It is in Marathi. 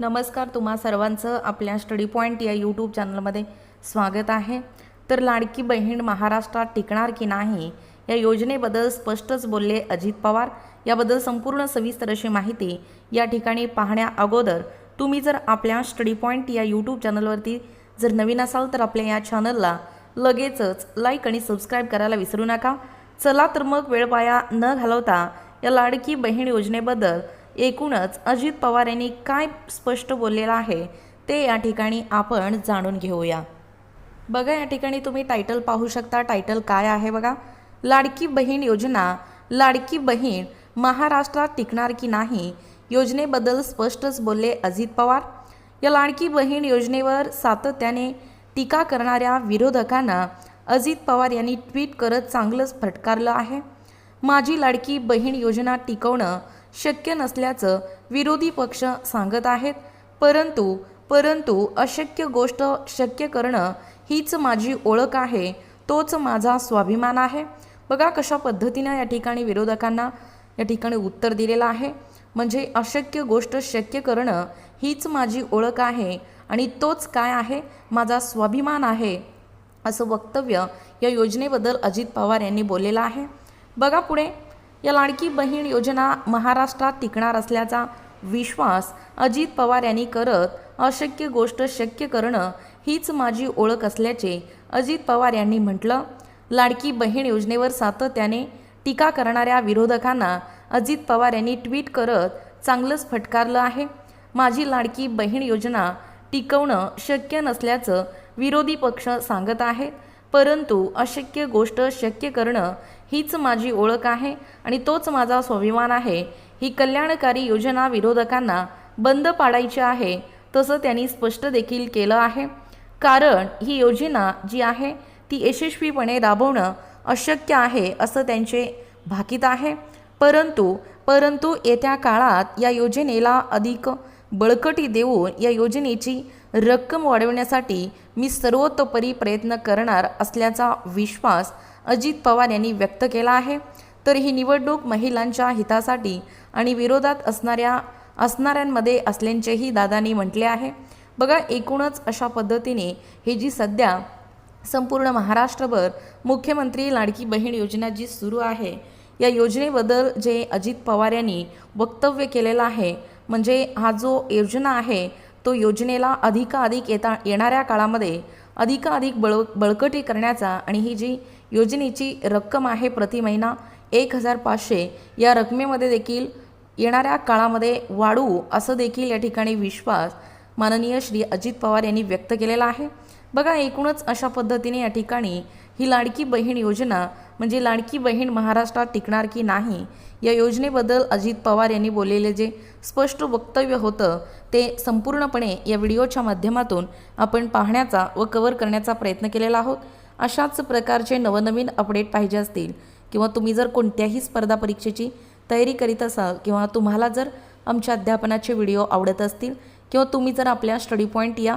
नमस्कार तुम्हा सर्वांचं आपल्या स्टडी पॉईंट या यूट्यूब चॅनलमध्ये स्वागत आहे. तर लाडकी बहीण महाराष्ट्रात टिकणार की नाही या योजनेबद्दल स्पष्टच बोलले अजित पवार. याबद्दल संपूर्ण सविस्तर अशी माहिती या ठिकाणी पाहण्या अगोदर तुम्ही जर आपल्या स्टडी पॉईंट या यूट्यूब चॅनलवरती जर नवीन असाल तर आपल्या या चॅनलला लगेचच लाईक आणि सबस्क्राईब करायला विसरू नका. चला तर मग वेळ वाया न घालवता या लाडकी बहीण योजनेबद्दल एकूणच अजित पवार यांनी काय स्पष्ट बोललेलं आहे ते या ठिकाणी आपण जाणून घेऊया. बघा या ठिकाणी तुम्ही टायटल पाहू शकता. टायटल काय आहे बघा? लाडकी बहीण योजना. लाडकी बहीण महाराष्ट्रात टिकणार की नाही? योजनेबद्दल स्पष्टच बोलले अजित पवार. या लाडकी बहीण योजनेवर सातत्याने टीका करणाऱ्या विरोधकांना अजित पवार यांनी ट्विट करत चांगलंच फटकारलं आहे. माझी लाडकी बहीण योजना टिकवणं शक्य नसल्याचं विरोधी पक्ष सांगत आहेत. परंतु परंतु अशक्य गोष्ट शक्य करणं हीच माझी ओळख आहे तोच माझा स्वाभिमान आहे. बघा कशा पद्धतीनं या ठिकाणी विरोधकांना या ठिकाणी उत्तर दिलेलं आहे. म्हणजे अशक्य गोष्ट शक्य करणं हीच माझी ओळख आहे आणि तोच काय आहे? माझा स्वाभिमान आहे असं वक्तव्य या योजनेबद्दल अजित पवार यांनी बोललेलं आहे. बघा पुढे. या लाडकी बहीण योजना महाराष्ट्रात टिकणार असल्याचा विश्वास अजित पवार यांनी करत अशक्य गोष्ट शक्य करणं हीच माझी ओळख असल्याचे अजित पवार यांनी म्हटलं. लाडकी बहीण योजनेवर सातत्याने टीका करणाऱ्या विरोधकांना अजित पवार यांनी ट्विट करत चांगलंच फटकारलं आहे. माझी लाडकी बहीण योजना टिकवणं शक्य नसल्याचं विरोधी पक्ष सांगत आहेत. परंतु अशक्य गोष्ट शक्य करणं हीच माझी ओळख आहे आणि तोच माझा स्वाभिमान आहे. ही कल्याणकारी योजना विरोधकांना बंद पाडायची आहे तसं त्यांनी स्पष्ट देखील केलं आहे. कारण ही योजना जी आहे ती यशस्वीपणे राबवणं अशक्य आहे असं त्यांचे भाकीत आहे. परंतु परंतु येत्या काळात या योजनेला अधिक बळकटी देऊन या योजनेची रक्कम वाढवण्यासाठी मी सर्वतोपरी प्रयत्न करणार असल्याचा विश्वास अजित पवार यांनी व्यक्त केला आहे. तर ही निवडणूक महिलांच्या हितासाठी आणि विरोधात असणाऱ्या असणाऱ्यांमध्ये असल्याचेही दादांनी म्हटले आहे. बघा एकूणच अशा पद्धतीने हे जी सध्या संपूर्ण महाराष्ट्रभर मुख्यमंत्री लाडकी बहीण योजना जी सुरू आहे या योजनेबद्दल जे अजित पवार यांनी वक्तव्य केलेलं आहे म्हणजे हा जो योजना आहे तो योजनेला अधिकाधिक येता येणाऱ्या काळामध्ये अधिकाधिक बळ बळकटी करण्याचा आणि ही जी योजनेची रक्कम आहे प्रति महिना एक हजार पाचशे या रकमेमध्ये देखील येणाऱ्या काळामध्ये वाढू असं देखील या ठिकाणी विश्वास माननीय श्री अजित पवार यांनी व्यक्त केलेला आहे. बघा एकूणच अशा पद्धतीने या ठिकाणी ही लाडकी बहीण योजना म्हणजे लाडकी बहीण महाराष्ट्रात टिकणार की नाही या योजनेबद्दल अजित पवार यांनी बोललेले जे स्पष्ट वक्तव्य होतं ते संपूर्णपणे या व्हिडिओच्या माध्यमातून आपण पाहण्याचा व कवर करण्याचा प्रयत्न केलेला आहोत. अशाच प्रकारचे नवनवीन अपडेट पाहिजे असतील किंवा तुम्ही जर कोणत्याही स्पर्धा परीक्षेची तयारी करीत असाल किंवा तुम्हाला जर आमच्या अध्यापनाचे व्हिडिओ आवडत असतील किंवा तुम्ही जर आपल्या स्टडी पॉईंट या